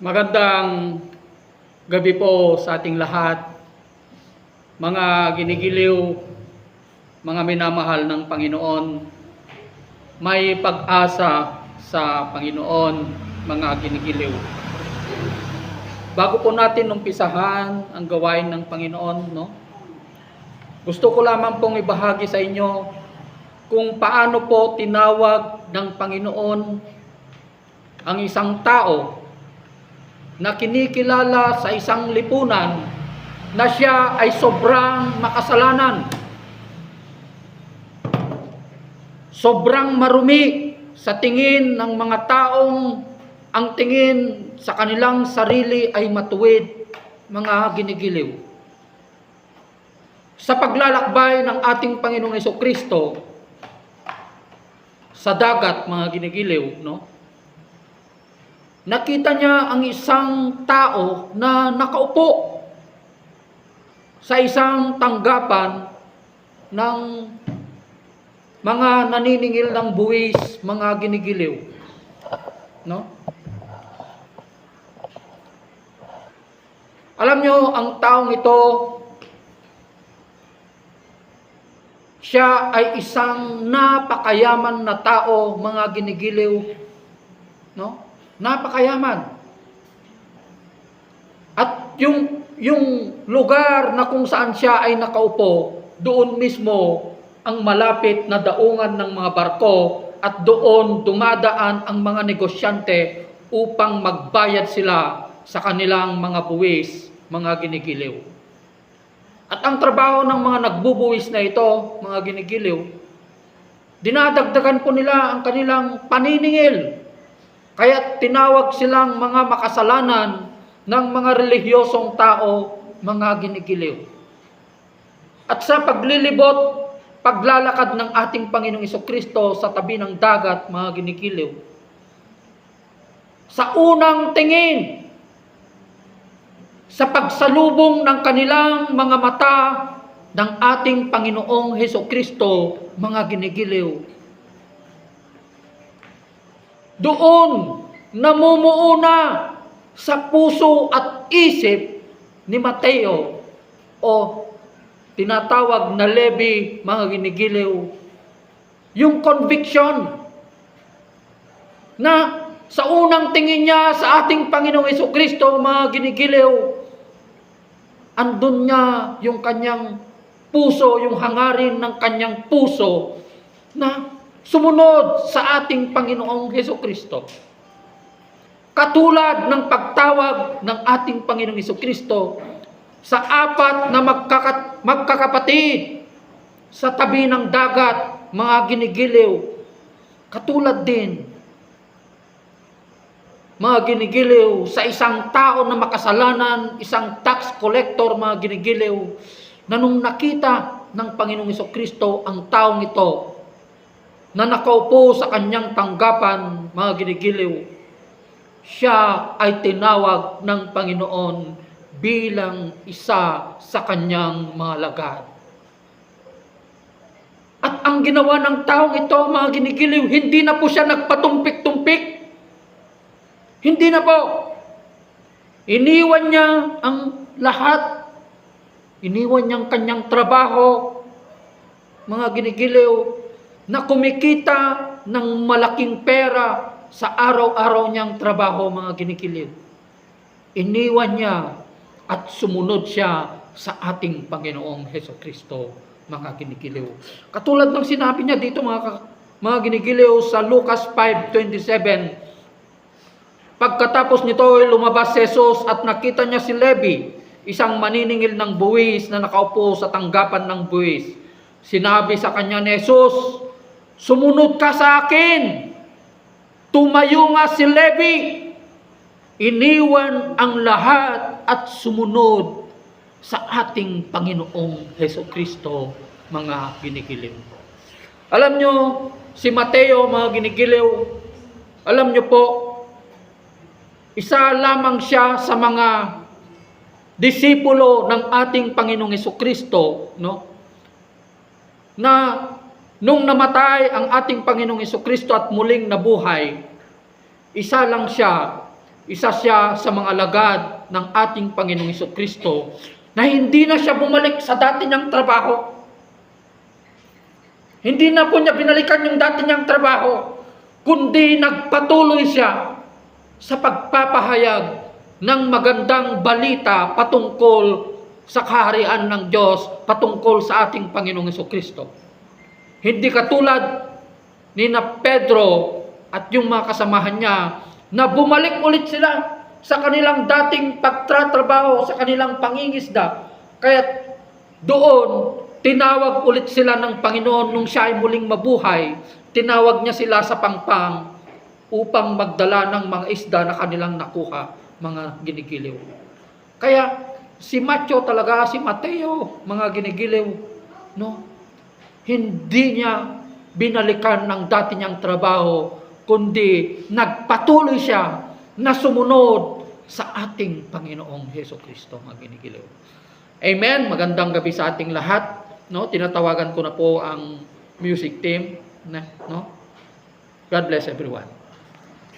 Magandang gabi po sa ating lahat. Mga ginigiliw, mga minamahal ng Panginoon, may pag-asa sa Panginoon, mga ginigiliw. Bago po natin umpisahan ang gawain ng Panginoon, no? Gusto ko lamang pong ibahagi sa inyo kung paano po tinawag ng Panginoon ang isang tao na kinikilala sa isang lipunan na siya ay sobrang makasalanan. Sobrang marumi sa tingin ng mga taong ang tingin sa kanilang sarili ay matuwid, mga ginigiliw. Sa paglalakbay ng ating Panginoong Kristo sa dagat, mga ginigiliw, no? Nakita niya ang isang tao na nakaupo sa isang tanggapan ng mga naniningil ng buwis, mga ginigiliw. No? Alam nyo, ang taong ito, siya ay isang napakayaman na tao, mga ginigiliw. No? Napakayaman. At yung, yung lugar na kung saan siya ay nakaupo, doon mismo ang malapit na daungan ng mga barko at doon dumadaan ang mga negosyante upang magbayad sila sa kanilang mga buwis, mga ginigiliw. At ang trabaho ng mga nagbubuwis na ito, mga ginigiliw, dinadagdagan po nila ang kanilang paniningil kaya tinawag silang mga makasalanan ng mga relihiyosong tao, mga ginigiliw. At sa paglilibot, paglalakad ng ating Panginoong Kristo sa tabi ng dagat, mga ginigiliw. Sa unang tingin, sa pagsalubong ng kanilang mga mata ng ating Panginoong Heso Kristo, mga ginigiliw, doon namumuuna sa puso at isip ni Mateo o tinatawag na Levi, mga ginigiliw, yung conviction na sa unang tingin niya sa ating Panginoong Yeso Kristo, mga ginigiliw, andun niya yung kanyang puso, yung hangarin ng kanyang puso na sumunod sa ating Panginoong Heso Kristo. Katulad ng pagtawag ng ating Panginoong Heso Kristo sa apat na magkakat, magkakapatid sa tabi ng dagat, mga ginigiliw. Katulad din, mga ginigiliw, sa isang tao na makasalanan, isang tax collector, mga ginigiliw, na nung nakita ng Panginoong Kristo ang taong ito, na nakaupo sa kanyang tanggapan, mga ginigiliw, siya ay tinawag ng Panginoon bilang isa sa kanyang mga lagad. At ang ginawa ng taong ito, mga ginigiliw, hindi na po siya nagpatumpik-tumpik. Hindi na po. Iniwan niya ang lahat. Iniwan niya ang kanyang trabaho, mga ginigiliw, na kumikita ng malaking pera sa araw-araw niyang trabaho, mga ginikilid. Iniwan niya at sumunod siya sa ating Panginoong Heso Kristo, mga ginikiliw. Katulad ng sinabi niya dito, mga, mga ginikiliw, sa Lucas 5.27, Pagkatapos nito ay lumabas si Jesus at nakita niya si Levi, isang maniningil ng buwis na nakaupo sa tanggapan ng buwis. Sinabi sa kanya ni Jesus, Sumunod ka sa akin. Tumayo nga si Levi. Iniwan ang lahat at sumunod sa ating Panginoong Heso Kristo, mga ginigiliw. Alam nyo, si Mateo, mga ginigiliw, alam nyo po, isa lamang siya sa mga disipulo ng ating Panginoong Heso Kristo, no? Na Nung namatay ang ating Panginoong Kristo at muling nabuhay, isa lang siya isa siya sa mga alagad ng ating Panginoong Kristo na hindi na siya bumalik sa dati niyang trabaho. Hindi na po niya binalikan yung dati niyang trabaho, kundi nagpatuloy siya sa pagpapahayag ng magandang balita patungkol sa kaharian ng Diyos, patungkol sa ating Panginoong Kristo. Hindi katulad ni na Pedro at yung mga kasamahan niya na bumalik ulit sila sa kanilang dating pagtratrabaho, sa kanilang pangingisda. Kaya doon, tinawag ulit sila ng Panginoon nung siya ay muling mabuhay. Tinawag niya sila sa pangpang upang magdala ng mga isda na kanilang nakuha, mga ginigiliw. Kaya si Matthew talaga, si Mateo, mga ginigiliw, no? Hindi niya binalikan ng dati niyang trabaho, kundi nagpatuloy siya na sumunod sa ating Panginoong Heso Kristo, mga ginigiliw. Amen. Magandang gabi sa ating lahat. No, tinatawagan ko na po ang music team, na, no? God bless everyone.